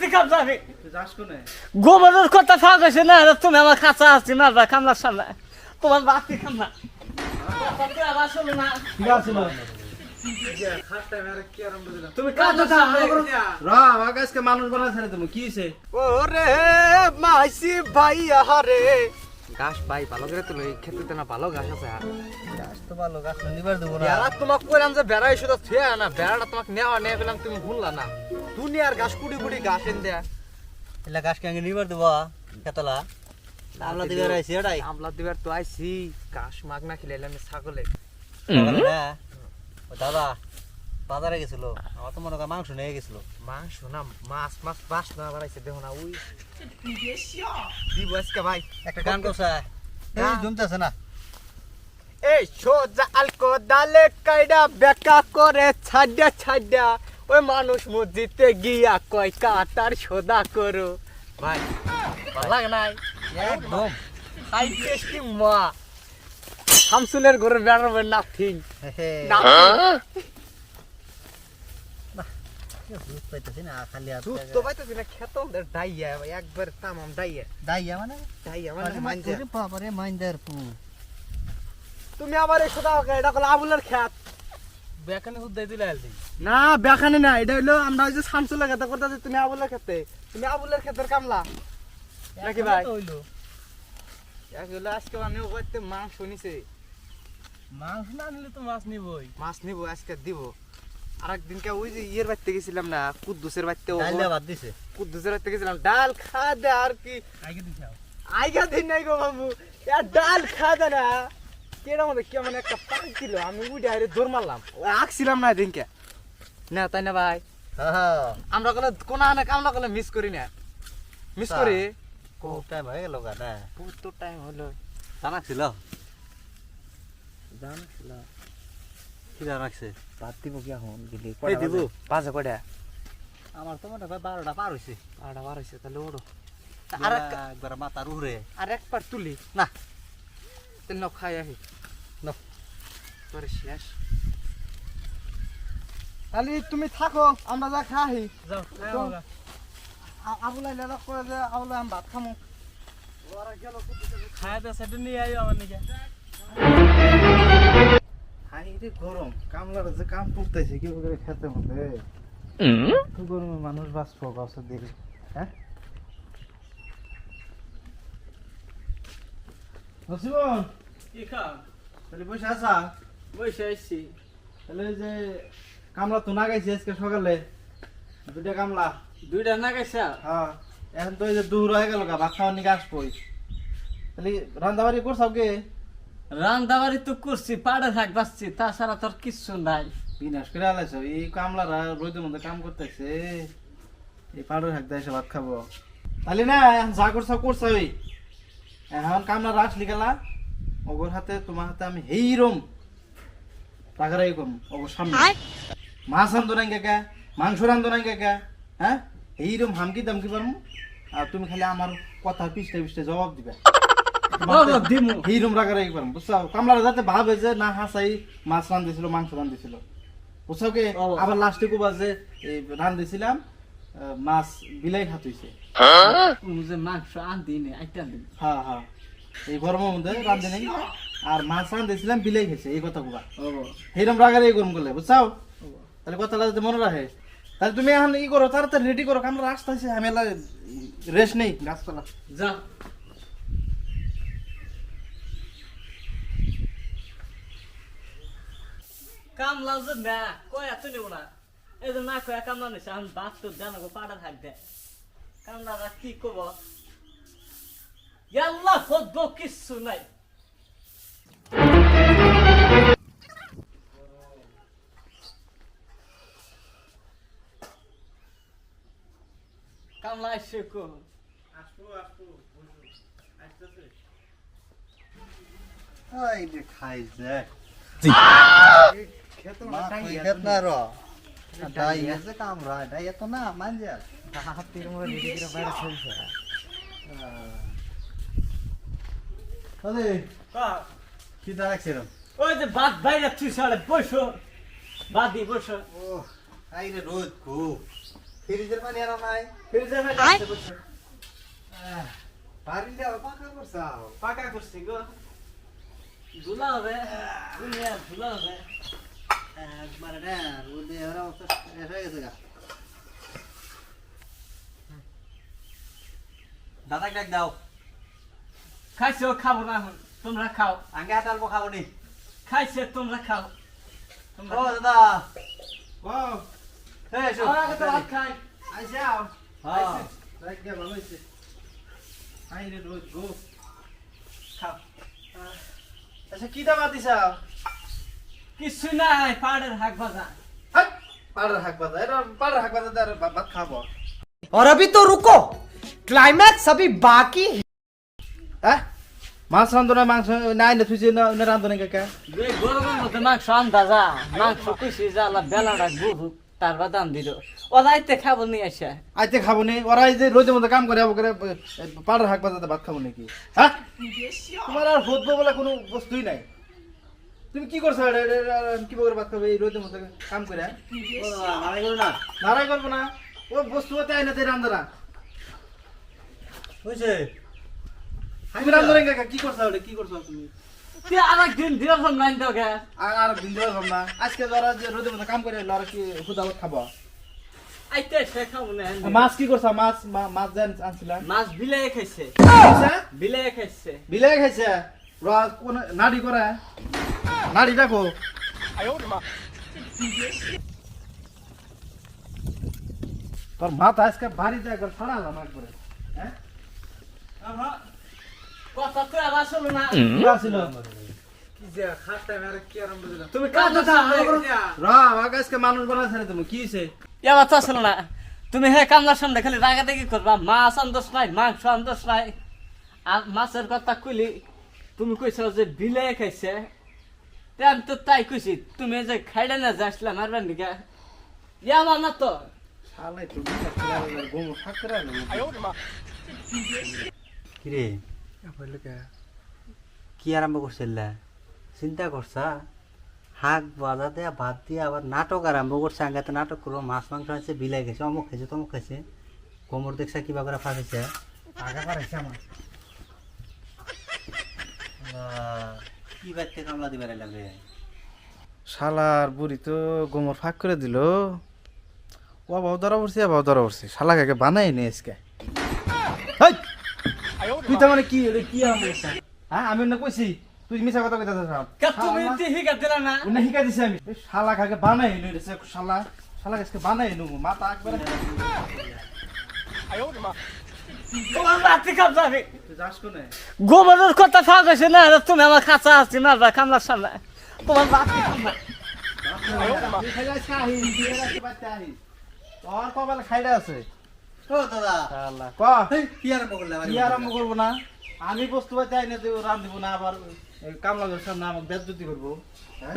বাতি কামলা আমি গোবরের কথা ফাঁক হয়েছে না তুমি আমার কাঁচা আসছি মারবা কামলার সামনে। তোমার বাতি কামলা তুমি মানুষ বানাই ছেড়ে তুমি কি ওরে মাইসি ভাই আহারে গাছ ভাই ভালো করে তুলো এই ক্ষেত্রে না ভালো গাছ আছে গাছ তো ভালো গাছ নিবার দেবো বেড়া তোমাকে কইলাম যে বেড়া এসে তো থুয়া না বেড়াটা তোমাকে নেওয়া নিয়ে গেলাম তুমি শুনলা না। দুনিয়ার গাছ কুড়ি কুড়ি গাছ এনে দেয়া। এলা গাছ কেন নিবার দেবো কেতলা আমলা দিবার আইছি এটাই। আমলা দিবার তো আইছি। গাছ মাগ না খেলে ছাগলে। না? দাদা বাজারে গেছিল আমার তো মনে হয় মাংস নিয়ে গেছিল। মাংস না মাছ মাছ বাস না বাড়াইছে দেখো না ওই দিব আজকে ভাই একটা গান করছে। গান? জমতেছে না। এই সোজা আলকো দালে কাইডা বেকা করে ওই মানুষ মসজিদে গিয়া কয় কাটার সোদা করো। ভাই ভালো লাগে নাই? একদম। হাই টেস্টি মা? শামসুলের ঘরে বেড়াবে নাথিং। দুধ পাইতেছি না খালি হাত দুধ তো পাইতেছি না খেতাম ডাইয়া একবার তামাম ডাইয়া। দাইয়া মানে? ডাইয়া মানে মানছে বাবারে মাইন্দার পু। তুমি এটা কল আবুলের খেত বেকানে হুদ্দাই দিলে আলদি না বেখানে না এটা হইল আমরা ওই যে শামসুলের খেতে করতেছি তুমি আবুলের খেতে তুমি আবুলের ক্ষেতের কামলা। নাকি ভাই? হইল। এগুলো আজকে মাংস নিছে। মাংস না নিলে তো মাছ নিবই। মাছ নিব আজকে দিব। আর একদিনকে ওই যে ইয়ের বাড়িতে গেছিলাম না কুদ্দুসের বাড়িতে দাইলে বাদ দিছে। কুদ্দুসের বাড়িতে গেছিলাম ডাল খা দে আর কি। আগে দিছাও আইগা দিন নাই গো বাবু আর ডাল খা দে না। কেডা মধ্যে কেমন একটা পাক দিল আমি উঠে আরে দৌড় মারলাম। ও আঁকছিলাম না দিনকে না তাই না ভাই? হ্যাঁ আমরা কলে কোন আনে কামলা কলে মিস করি না। মিস করি? কোটাই ভাই গেল গাটা বহুত টাইম হলো। জানাকছিল জানছিল কি জানাকছে বাদ দিব কি এখন? গেলি দিব? পাঁচে কয়টা? আমার তো মনে হয় বারোটা পার হয়েছে আড়া বার হয়েছে তাহলে ওড়ো। আর আর এক- একবার মাথার উড়ে আর একবার তুলি। না। তাহলে নাও খাই আহি। নাও। তোরে শেষ। তাহলে তুমি থাকো আমরা যা খাই। যাও আবুলাই লেলা করে যে আবুলাই আমি ভাত খামো। খায়াতে সেটা নিয়ে আইও আমার নিকে। রে গরম? কামলার যে কাম করতেছে কি করে খেতে হবে? তো গরমে মানুষ বাঁচবো গাছের দিকে হ্যাঁ? নসিবন কি খাও? তাহলে বসে আসা। বসে আইছি তাহলে যে কামলা তো না গাইছে আজকে সকালে। দুটা কামলা। দুইটা না গেছা হ্যাঁ। এখন তো এই যে দূর হয়ে গেল গা ভাত খাওয়ার নিকে আসবোই। তাহলে রান্দাবাড়ি করছাও কে? রান্দাবাড়ি তো করছি পাড়ে থাক বাঁচছি তাছাড়া তোর কিচ্ছু নাই। বিনাশ করে আলাইছ এই কামলারা রোদের মধ্যে কাম করতেছে। এই পাউডার হাঁকতে এসে ভাত খাব। তাহলে না এখন যা করছ করছ ওই। এখন কামলা রাখলি গেলা ওগর হাতে তোমার হাতে আমি হেইরম টাকারাই কম ওগর সামনে। মাছ রান্ধো নাই কে মাংস রান্ধো নাই কে হ্যাঁ? এইরম হামকি দামকি পারমু আর তুমি খালি আমার কথা পিছতে পিছতে জবাব দিবে। দিমু। এইরম রাগারাগি পারমু বুঝছ কামলারা যাতে ভাবে যে না হাসাই মাছ রান্ধেছিল মাংস রান্ধেছিল। বুঝছ কি। আবার লাস্টে কুবা যে এই রান্ধেছিলাম মাছ বিলাই খাতুইছে যে মাংস আনতি নে একটা দিন হ্যাঁ হ্যাঁ। এই গরমের মধ্যে রান্ধে নাই। আর মাছ রান্ধেছিলাম বিলাই খেয়েছে এই কথা কুবা ও এইরকম রাগারাগি করুন করলে বুঝছাও? তাহলে কথাটা যাতে মনে রাখে তাহলে তুমি এখন ই করো তাড়াতাড়ি রেডি করো আমরা রাস্তা আছে আমি রেস্ট নেই গাছপালা যা। কামলা যে না কয়া তুই নেব না এই যে না কয়া কামলা নিছে আমি বাদ তো জানো গো পাড়া থাকবে কামলারা কি কব? ইয়াল্লা হদ্দ কিচ্ছু নাই। কামলা আসছে কোন এই যে খাই যে খেত খেত না র ডাই আছে কামরা ডাই এত না মানজা হাতির মধ্যে রেডি করে বাইরে চলছে আরে কি দাঁড়াচ্ছে রে ওই যে বাদ বাইরে তুই সাড়ে বসো বাদি বসো ও আই রে রোদ খুব ফ্রিজের পানি আর নাই ফ্রিজে ফেলে আসতে বলছে। বাড়ি দেওয়া পাকা করছাও পাকা করছি গো ধুলা হবে ধুলা হবে দাদা ডাক দাও। খাইছো খাব না তোমরা খাও। আগে হাত অল্প খাব নি। খাইছে তোমরা খাও। তোমরা ও দাদা। ও। হ্যাঁ এসো। আগে তো ভাত খাই। আইসাও হ্যাঁ। রাখ গে ভালো হইছে। আই রে রোজ। গো খাও আচ্ছা কি দাবা দিছাও কিছু নাই পাড়ের হাক ভাজা হাট পাড়ার হাক বাজা এটা পাড়ার হাক বাজা আর ভাত খাবো और अभी तो रुको क्लाइमैक्स अभी बाकी है হ্যাঁ মাছ রান্ধনা মাংস নাই না তুই যে না না রান্ধনা কাকা দুই গরমের মধ্যে মাংস আন্দাজা মাংস কুচি জ্বালা বেলাটা গরু তার বাদাম দিল ও রাইতে খাবো নিয়ে আসে আইতে খাবো নি ওরা এই যে রোজের মধ্যে কাম করে করে পাড়ার হাক বাজাতে ভাত খাবো নাকি হ্যাঁ তোমার আর হোদবো বলে কোনো বস্তুই নাই তুমি কি করছ? কি করে ভাত খাবে? এই রোদের মধ্যে কাম করে। হ্যাঁ? নারাই করব না। ও বস্তু হতে আই না তুই রান্ধনা বুঝছে তুমি রান্ধনা কাকা কি করছ? এটা কি করছ তুমি? আর দিন হবে না। আজকে যারা যে রোদের মধ্যে কাম করে লড়া কি খাব। খাব মাছ কি করছ? মাছ মাছ আন- আনছিলা? মাছ বিলাই খাইছে। খাইছে? বিলাই খাইছে। বিলাই খাইছে? র কোন নাড়ি করে? নাড়ি ডাকো তোর মাথা আজকে বাড়িতে একবার ফাড়ালাম একবারে হ্যাঁ? কথা তো না তুমি মানুষ বানাইছে না তুমি কি এবার তো আসলো না। তুমি হে কামলার সামনে খালি রাগা দেখি করবা মাছ আন্দোস নাই মাংস আন্দোস নাই। আর মাছের কথা কইলি তুমি কইছো যে বিলে খাইছে আমি তো তাই কইছি তুমি যে খাইলে না যাইছিলাম মারবার নিকা? ইয়া আমার না তো করে? কি আরম্ভ করছিল চিন্তা করছা? শাক বাজা দেয়া ভাত দিয়ে আবার নাটক আরম্ভ করছে। আগে নাটক করব মাছ মাংস আছে বিলাই গেছে অমুক খাইছে তমুক খাইছে। কোমর দেখছে কিবা করে ফাঁসেছে। আগা পারাইছে আমার। কি বাড়তে কামলা দিবার লাগে শালার বুড়ি তো গোমর ফাঁক করে দিল। ও বাবু ধরা পড়ছি বাবু ধরা পড়ছি। শালা কাকে বানাই নি আজকে। তুই তো মানে কি? কি হ্যাঁ আমি না কইছি তুই মিছা কথা কইতাছ কা তুমি তি হিকা দিলা না? দিছি আমি। শালা কাকে বানাই নি রে শালা। শালা আজকে বানাই নি মাথা একবারে কোনে গোবরের কথা ফাঁক হয়েছে না আর তুমি আমার খাঁচা আছি মারবা কামলার সামনে তোমার না তুই তুই কপালে আছে না আমি বস্তু পাতি আইনে দেবো রান দিব না আবার কামলা ঘর সামনে আমাকে বেদুতি করব হ্যাঁ?